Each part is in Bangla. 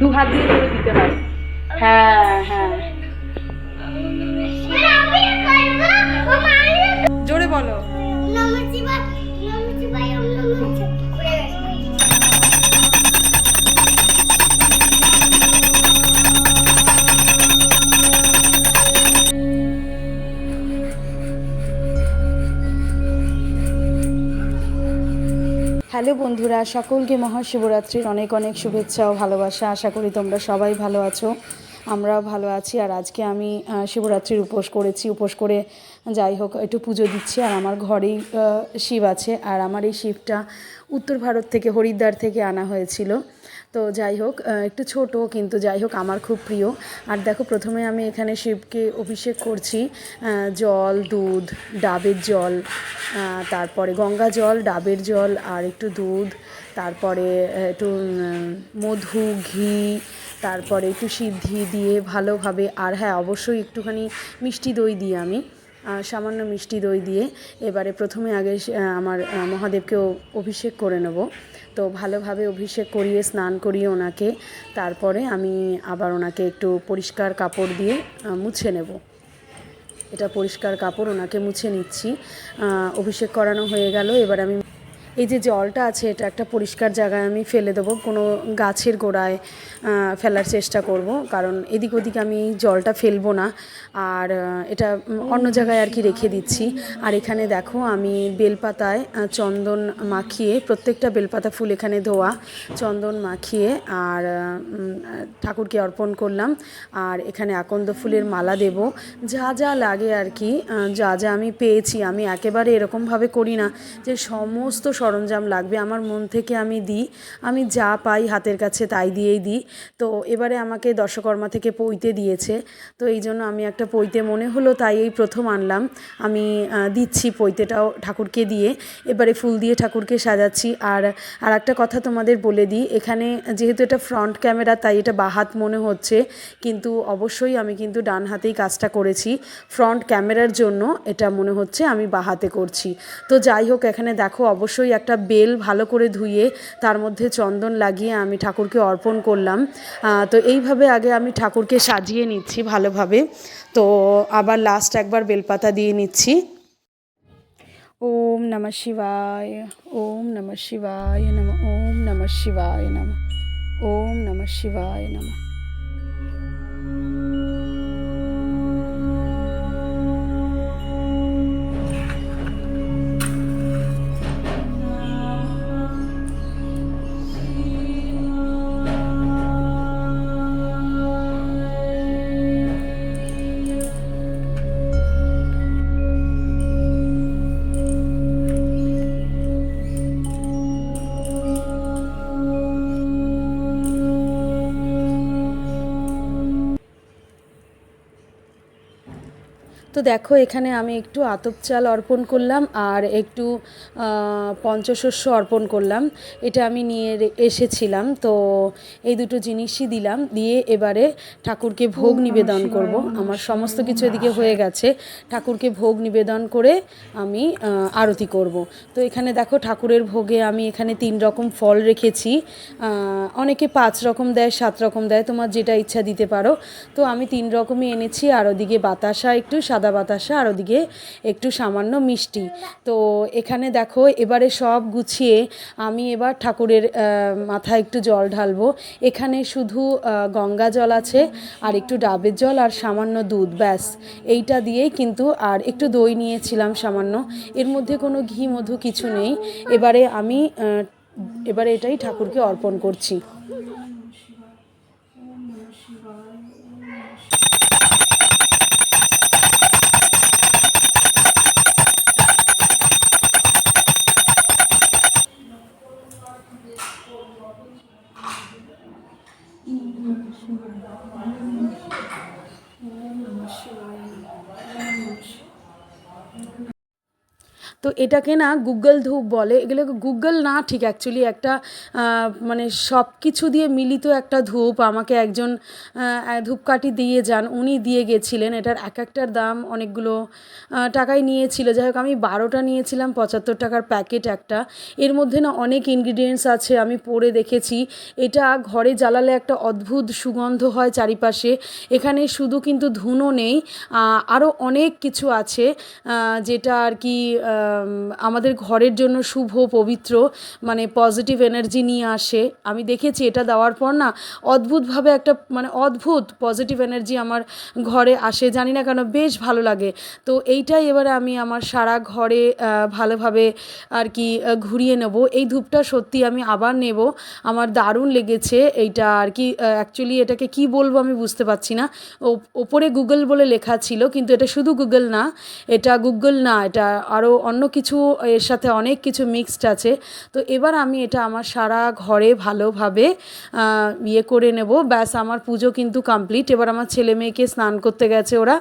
দু হাত দিয়ে ধরে দিতে হয়। হ্যাঁ হ্যাঁ। জোরে বলো। হ্যালো বন্ধুরা, সকলকে মহাশিবরাত্রির অনেক অনেক শুভেচ্ছা ও ভালোবাসা। আশা করি তোমরা সবাই ভালো আছো, আমরাও ভালো আছি। আর আজকে আমি শিবরাত্রির উপোস করেছি, উপোস করে যাই হোক, একটু পুজো দিচ্ছি। আর আমার ঘরেই শিব আছে। আর আমার এই শিবটা উত্তর ভারত থেকে, হরিদ্বার থেকে আনা হয়েছিল। তো যাই হোক একটু ছোট কিন্তু যাই হোক আমার খুব প্রিয়। আর দেখো প্রথমে আমি এখানে শিবকে অভিষেক করছি জল, দুধ, ডাবের জল তারপরে গঙ্গা জল, ডাবের জল আর একটু দুধ, তারপরে একটু মধু, ঘি, তারপরে একটু সিদ্ধি দিয়ে ভালোভাবে, আর হ্যাঁ অবশ্যই একটুখানি মিষ্টি দই দিই আমি। সামান্য মিষ্টি দই দিয়ে এবারে প্রথমে আগে আমার মহাদেবকেও মহাদেবকে অভিষেক করে নেব। তো ভালোভাবে অভিষেক করিয়ে, স্নান করিয়ে ওনাকে, তারপরে আমি আবার ওনাকে একটু পরিষ্কার কাপড় দিয়ে মুছে নেব। এটা পরিষ্কার কাপড়, ওনাকে মুছে নিচ্ছি। অভিষেক করানো হয়ে গেল, এবার আমি এই যে জলটা আছে, এটা একটা পরিষ্কার জায়গায় আমি ফেলে দেবো। কোনো গাছের গোড়ায় ফেলার চেষ্টা করব। কারণ এদিক ওদিক আমি জলটা ফেলব না। আর এটা অন্য জায়গায় আর কি রেখে দিচ্ছি। আর এখানে দেখো, আমি বেলপাতায় চন্দন মাখিয়ে, প্রত্যেকটা বেলপাতা ফুল এখানে ধোয়া, চন্দন মাখিয়ে আর ঠাকুরকে অর্পণ করলাম। আর এখানে আকন্দ ফুলের মালা দেব। যা যা লাগে আর কি যা যা আমি পেয়েছি। আমি একেবারে এরকমভাবে করি না যে সমস্ত সরঞ্জাম লাগবে, আমার মন থেকে আমি দিই। আমি যা পাই হাতের কাছে তাই দিয়েই দিই। তো এবারে আমাকে দশকর্মা থেকে পইতে দিয়েছে। তো এই জন্য আমি একটা পইতে মনে হলো, তাই এই প্রথম আনলাম। আমি দিচ্ছি পইতেটাও ঠাকুরকে দিয়ে। এবারে ফুল দিয়ে ঠাকুরকে সাজাচ্ছি। আর আর একটা কথা তোমাদের বলে দিই, এখানে যেহেতু এটা ফ্রন্ট ক্যামেরা, তাই এটা বাহাত মনে হচ্ছে। কিন্তু অবশ্যই আমি কিন্তু ডান হাতেই কাজটা করেছি। ফ্রন্ট ক্যামেরার জন্য এটা মনে হচ্ছে আমি বাহাতে করছি। তো যাই হোক, এখানে দেখো, অবশ্যই একটা বেল ভালো করে ধুয়ে তার মধ্যে চন্দন লাগিয়ে আমি ঠাকুরকে অর্পণ করলাম। তো এইভাবে আগে আমি ঠাকুরকে সাজিয়ে নিচ্ছি ভালোভাবে। তো আবার লাস্ট একবার বেলপাতা দিয়ে নিচ্ছি। ওম নমঃ শিবায়, ওম নমঃ শিবায় নম, ওম নমঃ শিবায় নম, ওম নমঃ শিবায় নম। তো দেখো এখানে আমি একটু আতপ চাল অর্পণ করলাম আর একটু পঞ্চশস্য অর্পণ করলাম। এটা আমি নিয়ে এসেছিলাম। তো এই দুটো জিনিসই দিলাম। দিয়ে এবারে ঠাকুরকে ভোগ নিবেদন করব। আমার সমস্ত কিছু এদিকে হয়ে গেছে। ঠাকুরকে ভোগ নিবেদন করে আমি আরতি করব। তো এখানে দেখো ঠাকুরের ভোগে আমি এখানে তিন রকম ফল রেখেছি। অনেকে পাঁচ রকম দেয় সাত রকম দেয় তোমার যেটা ইচ্ছা দিতে পারো। তো আমি তিন রকমই এনেছি। আর ওদিকে বাতাসা একটু সাদা বাতাসা আর ওদিকে একটু সামান্য মিষ্টি। তো এখানে দেখো এবারে সব গুছিয়ে আমি এবার ঠাকুরের মাথায় একটু জল ঢালবো। এখানে শুধু গঙ্গা জল আছে আর একটু ডাবের জল আর সামান্য দুধ, ব্যাস। এইটা দিয়েই কিন্তু আর একটু দই নিয়েছিলাম সামান্য। এর মধ্যে কোনো ঘি, মধু কিছু নেই। এবারে আমি এবারে এটাই ঠাকুরকে অর্পণ করছি। তো এটাকে না গুগল ধূপ বলে। এগুলোকে গুগল না ঠিক অ্যাকচুয়ালি একটা মানে সব কিছু দিয়ে মিলিত একটা ধূপ। আমাকে একজন ধূপকাঠি দিয়ে যান, উনি দিয়ে গেছিলেন। এটার এক একটার দাম অনেকগুলো টাকাই নিয়েছিল। যাই হোক, আমি বারোটা নিয়েছিলাম, পঁচাত্তর টাকার প্যাকেট একটা। এর মধ্যে না অনেক ইনগ্রিডিয়েন্টস আছে, আমি পড়ে দেখেছি। এটা ঘরে জ্বালালে একটা অদ্ভুত সুগন্ধ হয় চারিপাশে। এখানে শুধু কিন্তু ধুনো নেই আরও অনেক কিছু আছে যেটা আর কি আমাদের ঘরের জন্য শুভ, পবিত্র মানে পজিটিভ এনার্জি নিয়ে আসে। আমি দেখেছি এটা দেওয়ার পর না, অদ্ভুতভাবে একটা মানে অদ্ভুত পজিটিভ এনার্জি আমার ঘরে আসে। জানি না কেন, বেশ ভালো লাগে। তো এইটাই এবারে আমি আমার সারা ঘরে ভালোভাবে আর কি ঘুরিয়ে নেব। এই ধূপটা সত্যি আমি আবার নেব। আমার দারুণ লেগেছে এইটা আর কি অ্যাকচুয়ালি এটাকে কি বলব আমি বুঝতে পারছি না। ওপরে গুগল বলে লেখা ছিল, কিন্তু এটা শুধু গুগল না, এটা গুগল না, এটা আরও অন্য কিছু এর সাথে অনেক কিছু মিক্সড আছে। তো এবার আমি এটা আমার সারা ঘরে ভালোভাবে ইয়ে করে নেব। ব্যাস আমার পুজো কিন্তু কমপ্লিট এবার আমার ছেলে মেয়েকে স্নান করতে গেছে ওরা।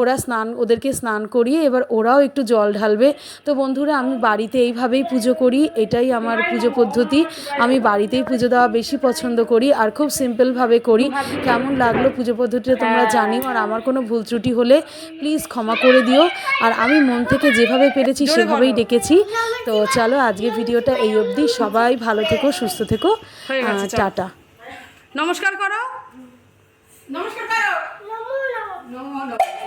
ওরা স্নান ওদেরকে স্নান করিয়ে এবার ওরাও একটু জল ঢালবে। তো বন্ধুরা আমি বাড়িতে এইভাবেই পুজো করি। এটাই আমার পুজো পদ্ধতি। আমি বাড়িতেই পুজো দেওয়া বেশি পছন্দ করি আর খুব সিম্পলভাবে করি। কেমন লাগল পুজো পদ্ধতিটা তোমরা জানিও। আর আমার কোনো ভুল ত্রুটি হলে প্লিজ ক্ষমা করে দিও। আর আমি মন থেকে যেভাবে পেরেছি সেভাবেই ডেকেছি। তো চলো আজকে ভিডিওটা এই অবধি। সবাই ভালো থেকো সুস্থ থেকো। টাটা। নমস্কার করো। নমস্কার করো। নমো। নমো নমো।